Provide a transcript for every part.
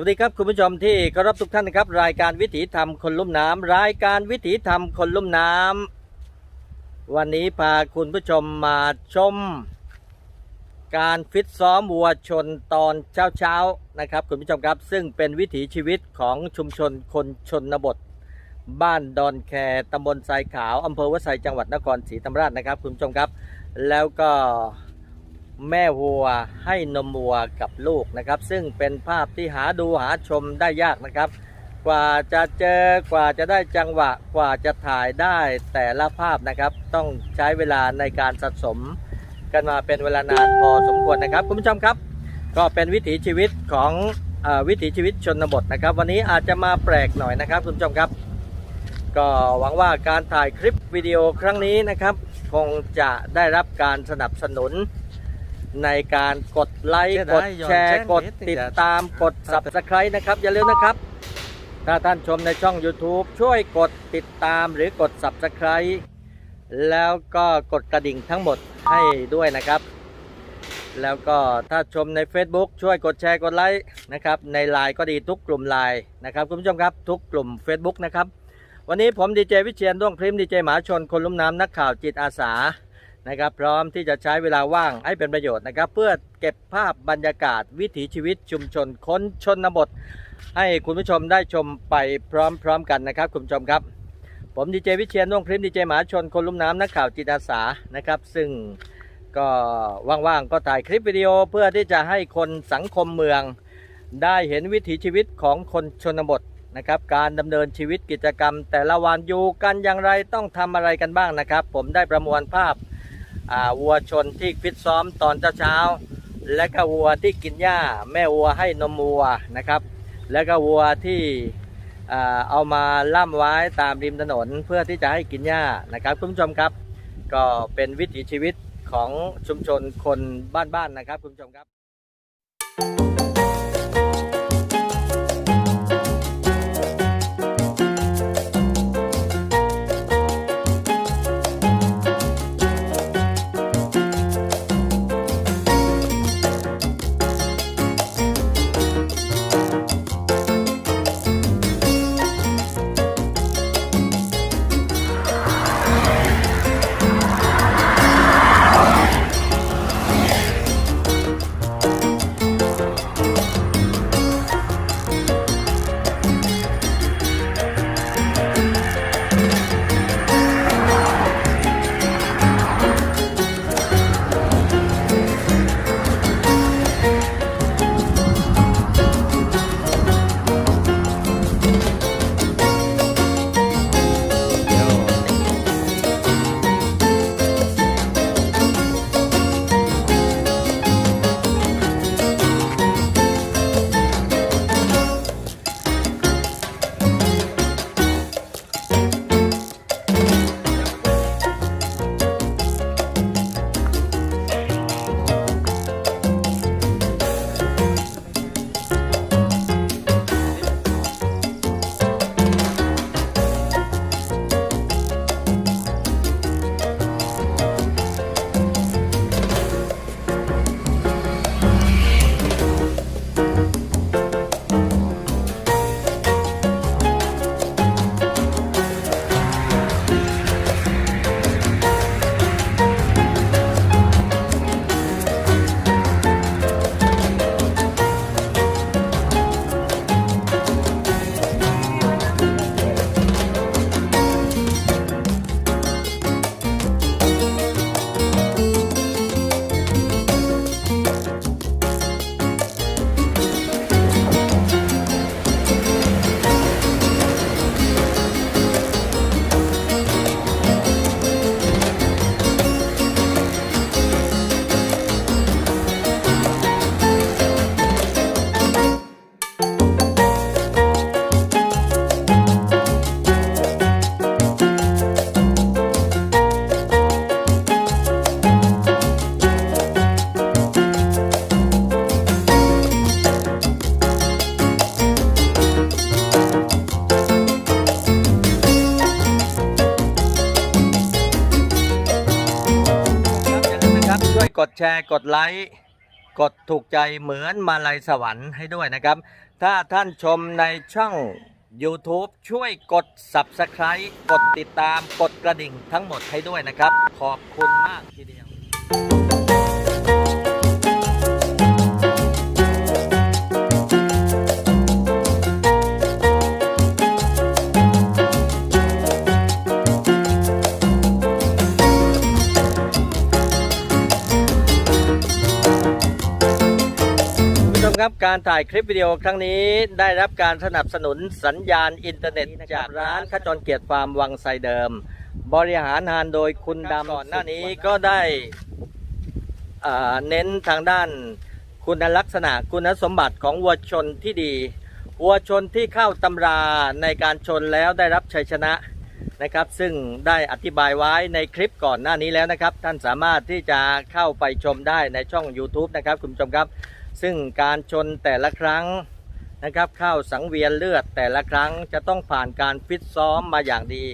วัสดีครับคุณผู้ชมที่เคารพทุกท่านนะครับ รายการวิถีธรรมคนลุ่มน้ำรายการวิถีธรรมคนลุ่มน้ำวันนี้พาคุณผู้ชมมาชม การฟิตซ้อมวัวชนตอนเช้าๆนะครับ คุณผู้ชมครับ ซึ่งเป็นวิถีชีวิตของชุมชนคนชนบท บ้านดอนแคตำบลทรายขาวอำเภอวัดไซจังหวัดนครศรีธรรมราชนะครับ คุณผู้ชมครับ แล้วก็ แม่วัวให้นมวัวกับลูกนะครับ ซึ่งเป็นภาพที่หาดูหาชมได้ยากนะครับ กว่าจะเจอกว่าจะได้จังหวะกว่าจะถ่ายได้แต่ละภาพนะครับ ต้องใช้เวลาในการสะสม กันมาเป็นเวลานานพอสมควรนะครับคุณผู้ชมครับ ก็เป็นวิถีชีวิตของอวิถีชีวิตชนบทนะครับ วันนี้อาจจะมาแปลกหน่อยนะครับคุณผู้ชมครับก็หวังว่าการถ่ายคลิปวิดีโอครั้งนี้นะครับ คงจะได้รับการสนับสนุน ในการกดไลค์จะกได้ดย้อนแชร์แจ้งกดนิดนึงติดจะตามกด subscribe นะครับ อย่าลืมนะครับ ถ้าท่านชมในช่อง YouTube ช่วยกดติดตามหรือกด subscribe แล้วก็กดกระดิ่งทั้งหมดให้ด้วยนะครับ แล้วก็ถ้าชมใน Facebook ช่วยกดแชร์กดไลค์นะครับในไลน์ก็ดีทุกกลุ่มไลน์นะครับคุณผู้ชมครับทุกกลุ่ม Facebook นะครับ วันนี้ผมดีเจวิเชียนด้วงพริมดีเจหมาชนคนลุ่มน้ำนักข่าวจิตอาสา นะครับพร้อมที่จะใช้เวลาว่างให้เป็นประโยชน์นะครับ เพื่อเก็บภาพบรรยากาศวิถีชีวิตชุมชนคนชนบท ให้คุณผู้ชมได้ชมไปพร้อมๆกันนะครับ คุณผู้ชมครับ ผมดีเจวิเชียนด้วงพริมดีเจหมาชนคนลุ่มน้ำนักข่าวจิตอาสานะครับ ซึ่งก็ว่างๆก็ถ่ายคลิปวิดีโอเพื่อที่จะให้คนสังคมเมือง ได้เห็นวิถีชีวิตของคนชนบทนะครับการดำเนินชีวิตกิจกรรม แต่ละวันอยู่กันอย่างไรต้องทำอะไรกันบ้างนะครับ ผมได้ประมวลภาพ วัวชนที่ฟิตซ้อมตอนเช้าๆและก็วัวที่กินหญ้า แม่วัวให้นมวัวนะครับ และก็วัวที่เอามาล่ำไว้ตามริมถนนเพื่อที่จะให้กินหญ้านะครับคุณผู้ชมครับ ก็เป็นวิถีชีวิตของชุมชนคนบ้านๆนะครับคุณผู้ชมครับ กดแชร์กดไลค์กดถูกใจเหมือนมาลัยสวรรค์ให้ด้วยนะครับ ถ้าท่านชมในช่อง YouTube ช่วยกด Subscribe กดติดตามกดกระดิ่งทั้งหมดให้ด้วยนะครับ ขอบคุณมากทีเดียว ครับการถ่ายคลิปวิดีโอครั้งนี้ได้รับการสนับสนุนสัญญาณอินเทอร์เน็ต จากร้านขจรเกียรติฟาร์มวังไซเดิม บริหารงานโดยคุณดำก่อนหน้านี้ก็ได้เน้นทางด้านคุณลักษณะคุณสมบัติของวัวชนที่ดี วัวชนที่เข้าตำราในการชนแล้วได้รับชัยชนะนะครับ ซึ่งได้อธิบายไว้ในคลิปก่อนหน้านี้แล้วนะครับ ท่านสามารถที่จะเข้าไปชมได้ในช่อง YouTube นะครับ คุณผู้ชมครับ ซึ่งการชนแต่ละครั้งนะครับเข้าสังเวียนเลือดแต่ละครั้งจะต้องผ่านการฟิตซ้อมมาอย่างดี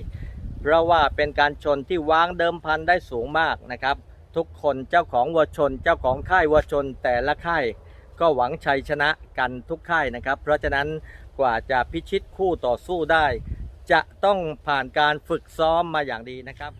เพราะว่าเป็นการชนที่วางเดิมพันได้สูงมากนะครับ ทุกคนเจ้าของวัวชน เจ้าของค่ายวัวชนแต่ละค่ายก็หวังชัยชนะกันทุกค่ายนะครับ เพราะฉะนั้นกว่าจะพิชิตคู่ต่อสู้ได้ จะต้องผ่านการฝึกซ้อมมาอย่างดีนะครับ